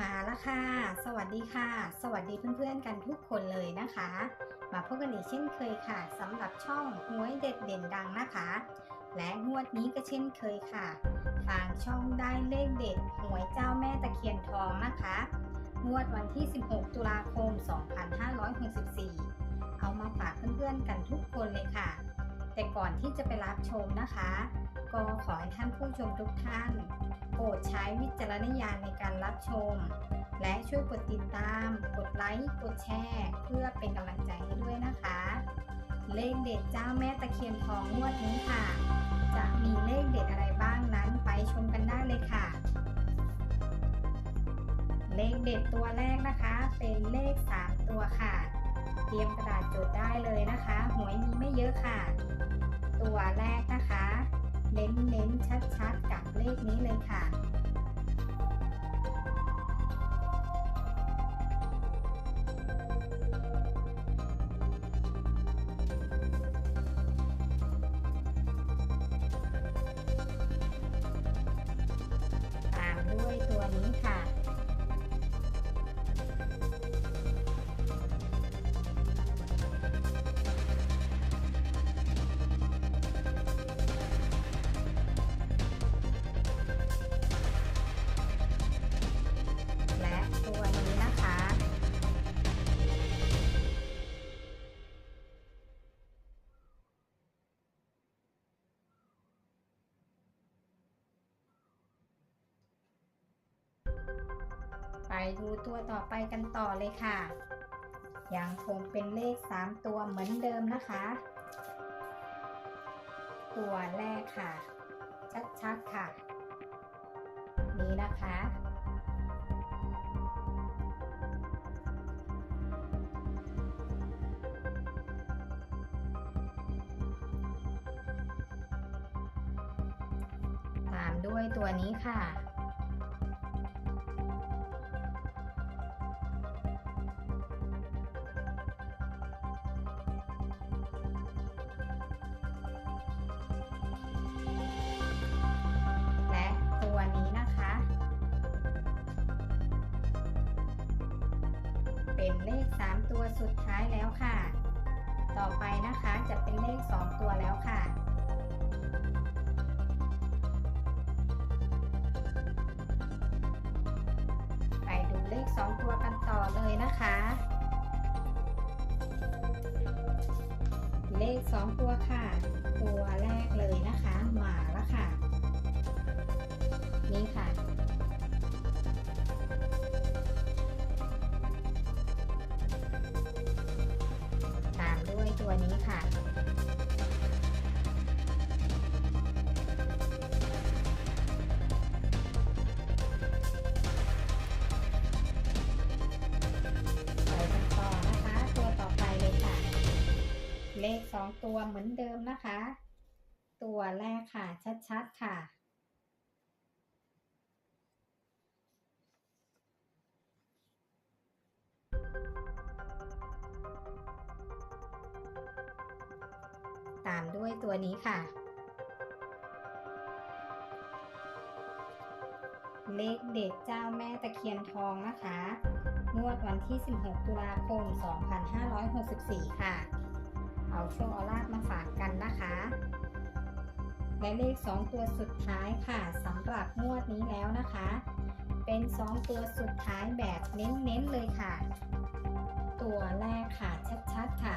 มาแล้วค่ะ สวัสดีค่ะ สวัสดีเพื่อนๆกันทุกคนเลยนะคะ มาพบกันอีกเช่นเคยค่ะสำหรับช่องหวยเด็ดเด่นดังนะคะ และงวดนี้ก็เช่นเคยค่ะทางช่องได้เลขเด็ดหวยเจ้าแม่ตะเคียนทองนะคะ งวดวันที่ 16 ตุลาคม 2564 เอามาฝากเพื่อนๆกันทุกคนเลยค่ะ แต่ก่อนที่จะไปรับชมนะคะ ก็ขอให้ท่านผู้ชมทุกท่าน โปรดใช้วิจารณญาณในการรับชม และช่วยกดติดตาม กดไลค์กดแชร์เพื่อเป็นกำลังใจให้ด้วยนะคะ เลขเด็ดเจ้าแม่ตะเคียนทองงวดนี้ค่ะ จะมีเลขเด็ดอะไรบ้างนั้นไปชมกันได้เลยค่ะ เลขเด็ดตัวแรกนะคะ เป็นเลข 3 ตัวค่ะ เตรียมกระดาษจดได้เลยนะคะ หวยมีไม่เยอะค่ะ ตัวแรกนะคะ เน้นเน้นชัดชัดๆกับเลขนี้เลยค่ะ ดูตัวต่อไปกันต่อเลยค่ะ ยังคงเป็นเลข 3 ตัวเหมือนเดิมนะคะ ตัวแรกค่ะ ชัดๆค่ะ นี้นะคะตามด้วยตัวนี้ค่ะ เป็นเลข 3 ตัวสุดท้ายแล้วค่ะ ต่อไปนะคะจะเป็นเลข 2 ตัวแล้วค่ะ ไปดูเลข 2 ตัวกันต่อเลยนะคะ เลข 2 ตัวค่ะ ตัวแรกเลยนะคะ หมาล้วค่ะ นี่ค่ะ ค่ะไปกันต่อนะคะตัวต่อไปเลยค่ะเลขสองตัวเหมือนเดิมนะคะ ตัวแรกค่ะ ชัดๆค่ะ ตามด้วยตัวนี้ค่ะ เลขเด็ดเจ้าแม่ตะเคียนทองนะคะงวดวันที่ 16 ตุลาคม 2564 ค่ะ เอาโชคเอาลาบมาฝากกันนะคะ และเลข 2 ตัวสุดท้ายค่ะสำหรับงวดนี้แล้วนะคะ เป็น 2 ตัวสุดท้ายแบบเน้นๆเลยค่ะ ตัวแรกค่ะชัดๆค่ะ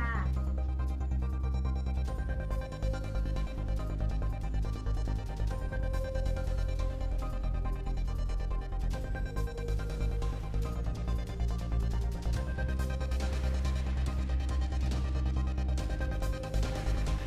ะ